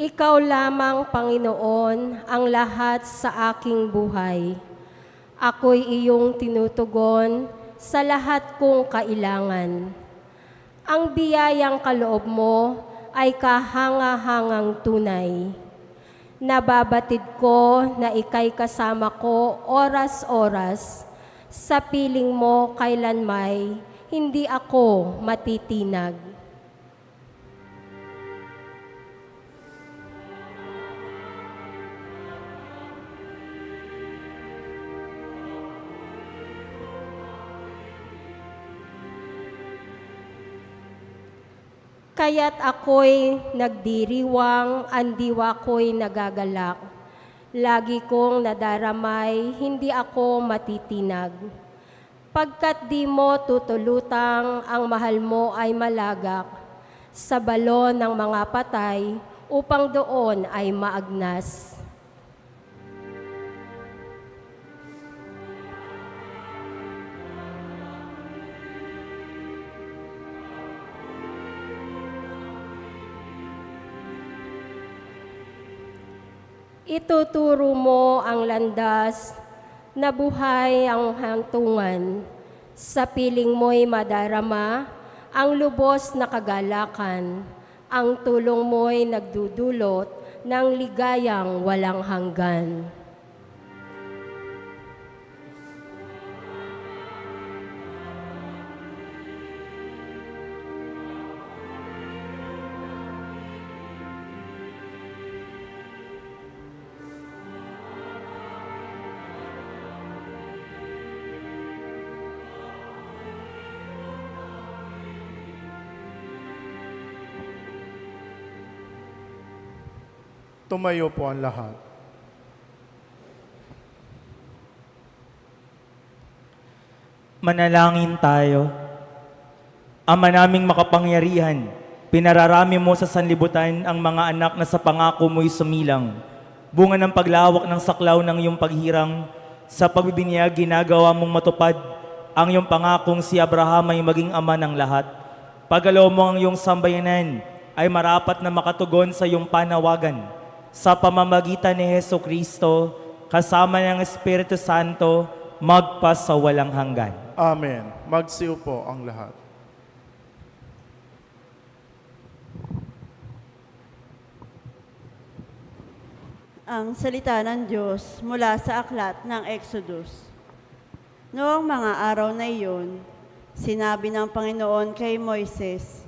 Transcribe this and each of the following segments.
Ikaw lamang, Panginoon, ang lahat sa aking buhay. Ako'y iyong tinutugon sa lahat kong kailangan. Ang biyayang kaloob mo ay kahanga-hangang tunay. Nababatid ko na ikay kasama ko oras-oras. Sa piling mo kailanmay, hindi ako matitinag. Kaya't ako'y nagdiriwang, ang diwa ko'y nagagalak. Lagi kong nadaramay, hindi ako matitinag. Pagkat di mo tutulutang, ang mahal mo ay malagak. Sa balon ng mga patay, upang doon ay maagnas. Ituturo mo ang landas na buhay ang hantungan. Sa piling mo'y madarama ang lubos na kagalakan. Ang tulong mo'y nagdudulot ng ligayang walang hanggan. Tumayo po ang lahat. Manalangin tayo. Ama naming makapangyarihan, pinararami mo sa sanlibutan ang mga anak na sa pangako mo'y sumilang. Bunga ng paglawak ng saklaw ng iyong paghirang, sa pagbibinyag ginagawa mong matupad ang iyong pangakong si Abraham ay maging ama ng lahat. Pagalaw mo ang iyong sambayanan ay marapat na makatugon sa iyong panawagan. Sa pamamagitan ni Heso Kristo, kasama ng Espiritu Santo, magpas sa walang hanggan. Amen. Magsiyo po ang lahat. ang salita ng Diyos mula sa aklat ng Exodus. Noong mga araw na iyon, sinabi ng Panginoon kay Moises,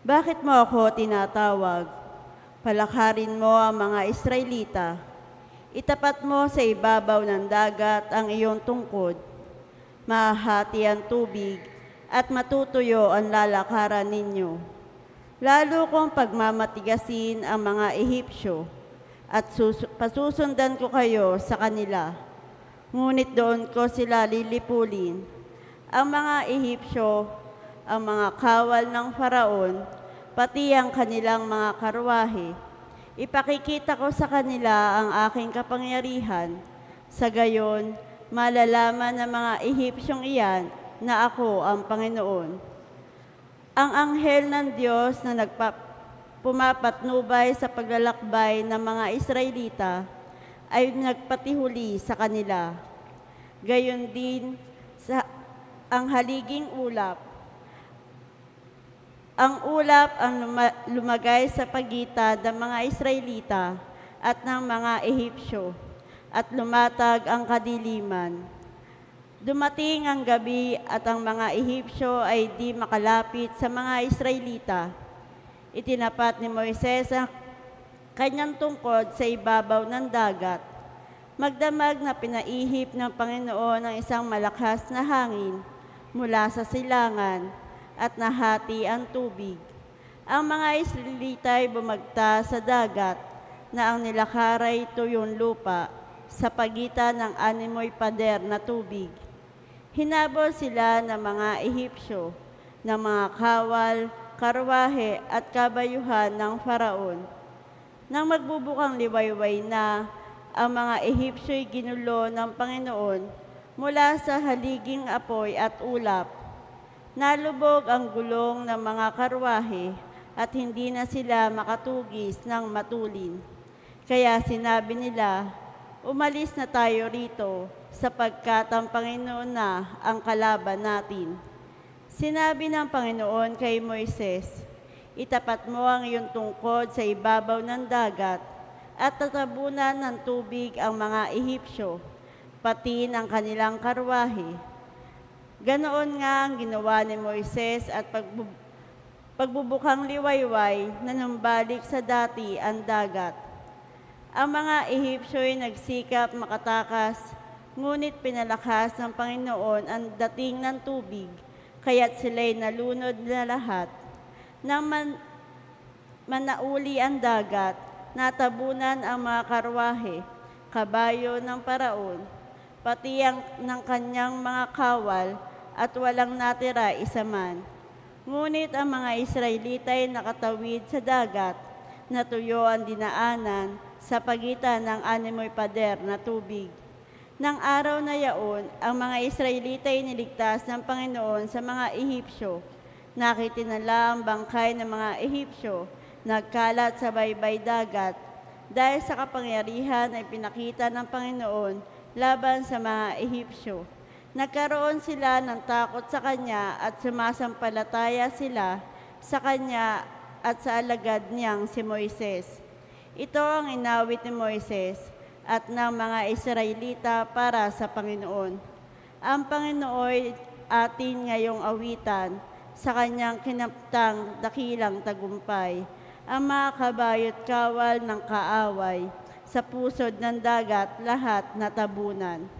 Bakit mo ako tinatawag? Palakarin mo ang mga Israelita. Itapat mo sa ibabaw ng dagat ang iyong tungkod. Mahati ang tubig at matutuyo ang lalakaran ninyo. Lalo kong pagmamatigasin ang mga Ehipsyo at sus- pasusundan ko kayo sa kanila. Ngunit doon ko sila lilipulin. Ang mga Ehipsyo, ang mga kawal ng Faraon, pati ang kanilang mga karwahe. Ipakikita ko sa kanila ang aking kapangyarihan. Sa gayon, malalaman ng mga Ehipsyong iyan na ako ang Panginoon. Ang anghel ng Diyos na nagpa pumapatnubay sa paglalakbay ng mga Israelita ay nagpatihuli sa kanila. Gayon din sa ang haliging ulap. Ang ulap ang luma- lumagay sa pagitan ng mga Israelita at ng mga Ehipsyo at lumatag ang kadiliman. Dumating ang gabi at ang mga Ehipsyo ay di makalapit sa mga Israelita. Itinapat ni Moises ang kanyang tungkod sa ibabaw ng dagat. Magdamag na pinaihip ng Panginoon ang isang malakas na hangin mula sa silangan at nahati ang tubig. Ang mga Israelita ay bumagta sa dagat na ang nilakaray tuyong lupa sa pagitan ng animoy pader na tubig. Hinabol sila ng mga Ehipsyo, ng mga kawal, karwahe at kabayuhan ng Faraon. Nang magbubukang liwayway na, ang mga Ehipsyo'y ginulo ng Panginoon mula sa haliging apoy at ulap. Nalubog ang gulong ng mga karwahe at hindi na sila makatugis ng matulin. Kaya sinabi nila, umalis na tayo rito sapagkat ang Panginoon na ang kalaban natin. Sinabi ng Panginoon kay Moises, Itapat mo ang iyong tungkod sa ibabaw ng dagat at tatabunan ng tubig ang mga Ehipsyo, pati ng kanilang karwahe. Ganoon nga ang ginawa ni Moises at pagbu- pagbubukang liwayway na numbalik sa dati ang dagat. Ang mga Ehipsyo ay nagsikap makatakas, ngunit pinalakas ng Panginoon ang dating ng tubig, kaya't sila'y nalunod na lahat. Nang man, manauli ang dagat, natabunan ang mga karwahe, kabayo ng paraon, pati ang ng kanyang mga kawal, at walang natira isa man. Ngunit ang mga Israelita ay nakatawid sa dagat, natuyo ang dinaanan sa pagitan ng animoy pader na tubig. Nang araw na yaon, ang mga Israelita ay niligtas ng Panginoon sa mga Ehipsyo. Nakitinala ang bangkay ng mga Ehipsyo, nagkalat sa baybay dagat. Dahil sa kapangyarihan ay pinakita ng Panginoon laban sa mga Ehipsyo. Nagkaroon sila ng takot sa Kanya at sumasampalataya sila sa Kanya at sa alagad niyang si Moises. Ito ang inawit ni Moises at ng mga Israelita para sa Panginoon. Ang Panginoon atin ngayong awitan sa kanyang kinaptang dakilang tagumpay. Ang mga kabayot kawal ng kaaway sa pusod ng dagat lahat natabunan.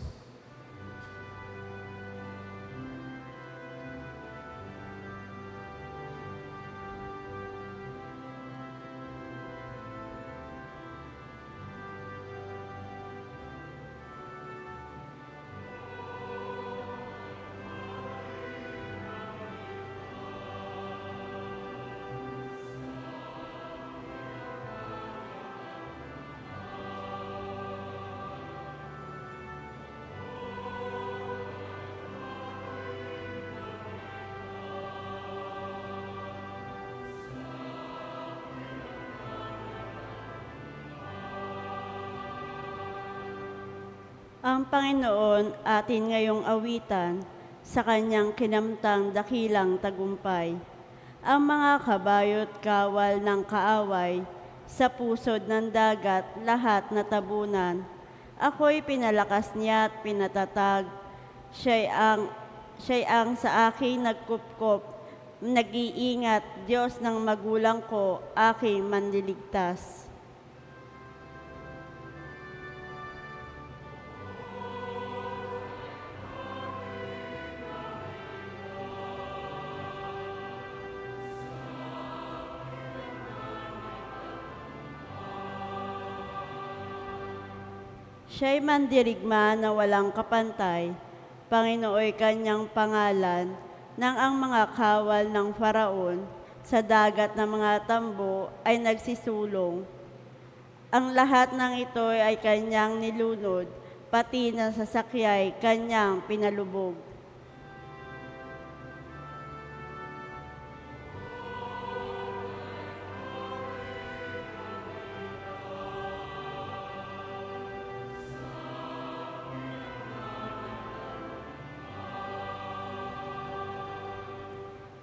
Ang Panginoon atin ngayong awitan sa kanyang kinamtang dakilang tagumpay. Ang mga kabayot kawal ng kaaway sa pusod ng dagat lahat natabunan. Ako'y pinalakas niya at pinatatag. Siya'y ang, siya'y ang sa akin nagkupkop, nag-iingat, Diyos ng magulang ko, aking manliligtas. Siya'y mandirigma na walang kapantay, Panginooy kanyang pangalan, nang ang mga kawal ng Faraon sa dagat ng mga tambo ay nagsisulong. Ang lahat ng ito ay kanyang nilunod, pati na sasakyay kanyang pinalubog.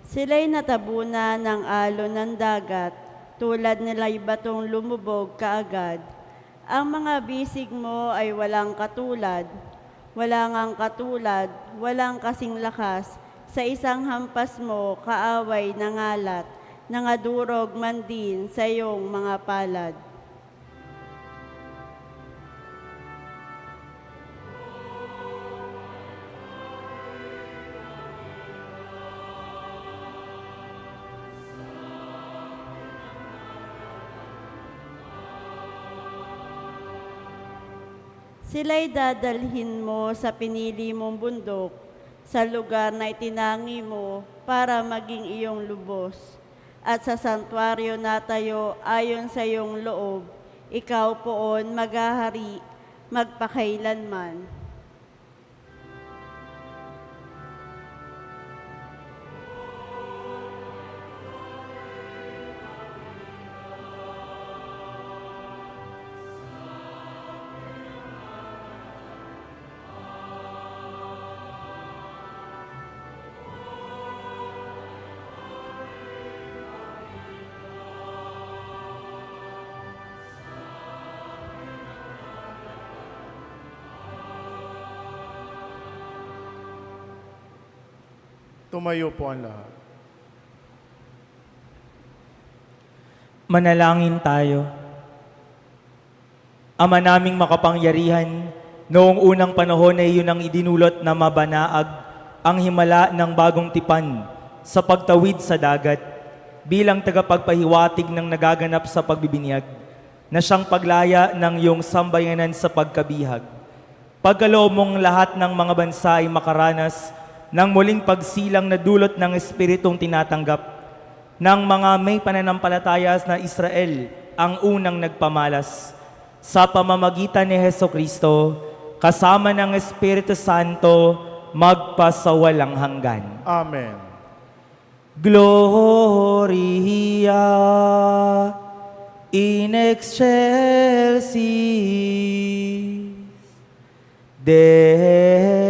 Sila'y natabunan ng alon ng dagat, tulad nila'y batong lumubog kaagad. Ang mga bisig mo ay walang katulad, wala ngang katulad, walang kasing lakas, sa isang hampas mo kaaway na ngalat, nangadurog man din sa iyong mga palad. Sila'y dadalhin mo sa pinili mong bundok, sa lugar na itinangi mo para maging iyong lubos. At sa santuaryo na tayo ayon sa iyong loob, ikaw poon maghahari magpakailanman. Tumayo po ang lahat. Manalangin tayo. Ama naming makapangyarihan, noong unang panahon ay yun ang idinulot na mabanaag ang himala ng bagong tipan sa pagtawid sa dagat bilang tagapagpahiwatig ng nagaganap sa pagbibinyag na siyang paglaya ng iyong sambayanan sa pagkabihag. Pagkaloob mong lahat ng mga bansa ay makaranas ng muling pagsilang na dulot ng Espiritong tinatanggap ng mga may pananampalatayas na Israel ang unang nagpamalas sa pamamagitan ni Heso Kristo kasama ng Espiritu Santo magpasawalang hanggan. Amen. Gloria in excelsis Deo